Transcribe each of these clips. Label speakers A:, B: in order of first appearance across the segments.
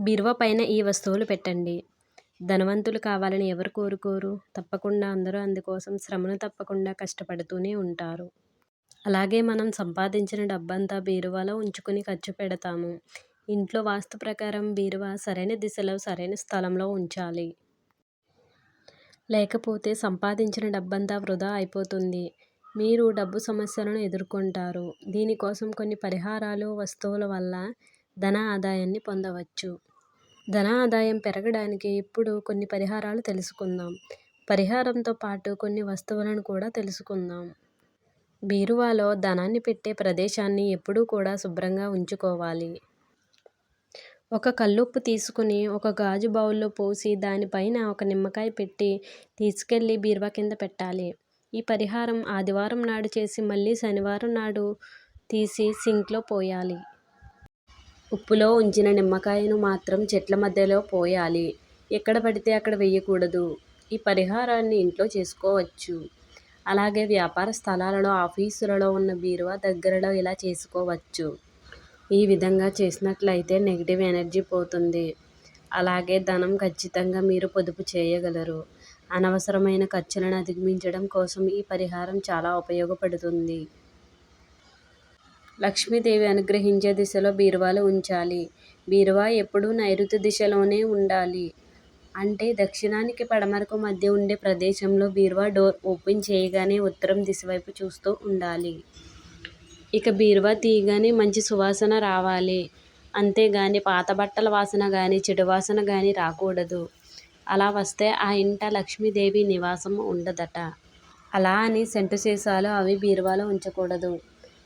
A: బీరువా పైన ఈ వస్తువులు పెట్టండి. ధనవంతులు కావాలని ఎవరు కోరుకోరు? తప్పకుండా అందరూ అందుకోసం శ్రమను తప్పకుండా కష్టపడుతూనే ఉంటారు. అలాగే మనం సంపాదించిన డబ్బంతా బీరువాలో ఉంచుకుని ఖర్చు పెడతాము. ఇంట్లో వాస్తు ప్రకారం బీరువా సరైన దిశలో, సరైన స్థలంలో ఉంచాలి. లేకపోతే సంపాదించిన డబ్బంతా వృధా అయిపోతుంది. మీరు డబ్బు సమస్యలను ఎదుర్కొంటారు. దీనికోసం కొన్ని పరిహారాలు, వస్తువుల వల్ల ధన ఆదాయాన్ని పొందవచ్చు. ధన ఆదాయం పెరగడానికి ఇప్పుడు కొన్ని పరిహారాలు తెలుసుకుందాం. పరిహారంతో పాటు కొన్ని వస్తువులను కూడా తెలుసుకుందాం. బీరువాలో ధనాన్ని పెట్టే ప్రదేశాన్ని ఎప్పుడూ కూడా శుభ్రంగా ఉంచుకోవాలి. ఒక కల్లుప్పు తీసుకుని ఒక గాజు బౌల్లో పోసి దానిపైన ఒక నిమ్మకాయ పెట్టి తీసుకెళ్ళి బీరువా కింద పెట్టాలి. ఈ పరిహారం ఆదివారం నాడు చేసి మళ్ళీ శనివారం నాడు తీసి సింక్లో పోయాలి. ఉప్పులో ఉంచిన నిమ్మకాయను మాత్రం చెట్ల మధ్యలో పోయాలి. ఎక్కడ పడితే అక్కడ వేయకూడదు. ఈ పరిహారాన్ని ఇంట్లో చేసుకోవచ్చు. అలాగే వ్యాపార స్థలాలలో, ఆఫీసులలో ఉన్న బీరువా దగ్గరలో ఇలా చేసుకోవచ్చు. ఈ విధంగా చేసినట్లయితే నెగిటివ్ ఎనర్జీ పోతుంది. అలాగే ధనం ఖచ్చితంగా మీరు పొదుపు చేయగలరు. అనవసరమైన ఖర్చులను అధిగమించడం కోసం ఈ పరిహారం చాలా ఉపయోగపడుతుంది. లక్ష్మీదేవి అనుగ్రహించే దిశలో బీరువాలు ఉంచాలి. బీరువా ఎప్పుడూ నైరుతి దిశలోనే ఉండాలి. అంటే దక్షిణానికి పడమరకు మధ్య ఉండే ప్రదేశంలో బీరువా డోర్ ఓపెన్ చేయగానే ఉత్తరం దిశ వైపు చూస్తూ ఉండాలి. ఇక బీరువా తీయగానే మంచి సువాసన రావాలి. అంతేగాని పాత బట్టల వాసన కానీ చెడు వాసన కానీ రాకూడదు. అలా వస్తే ఆ ఇంట లక్ష్మీదేవి నివాసం ఉండదట. అలా అని సెంటు సీసాలు అవి బీరువాలో ఉంచకూడదు.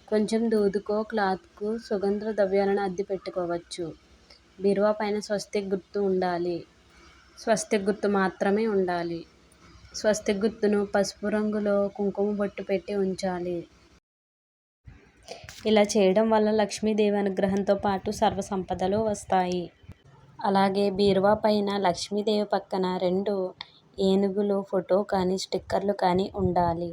A: కొంచెం దూదికో, క్లాత్కు సుగంధ ద్రవ్యాలను అద్ది పెట్టుకోవచ్చు. బీరువా పైన స్వస్తిక్ గుర్తు ఉండాలి. స్వస్తిక్ గుర్తు మాత్రమే ఉండాలి. స్వస్తిక్ గుర్తును పసుపు రంగులో కుంకుమ బొట్టు పెట్టి ఉంచాలి. ఇలా చేయడం వల్ల లక్ష్మీదేవి అనుగ్రహంతో పాటు సర్వ సంపదలు వస్తాయి. అలాగే బీరువా పైన లక్ష్మీదేవి పక్కన రెండు ఏనుగులు ఫోటో కానీ, స్టిక్కర్లు కానీ ఉండాలి.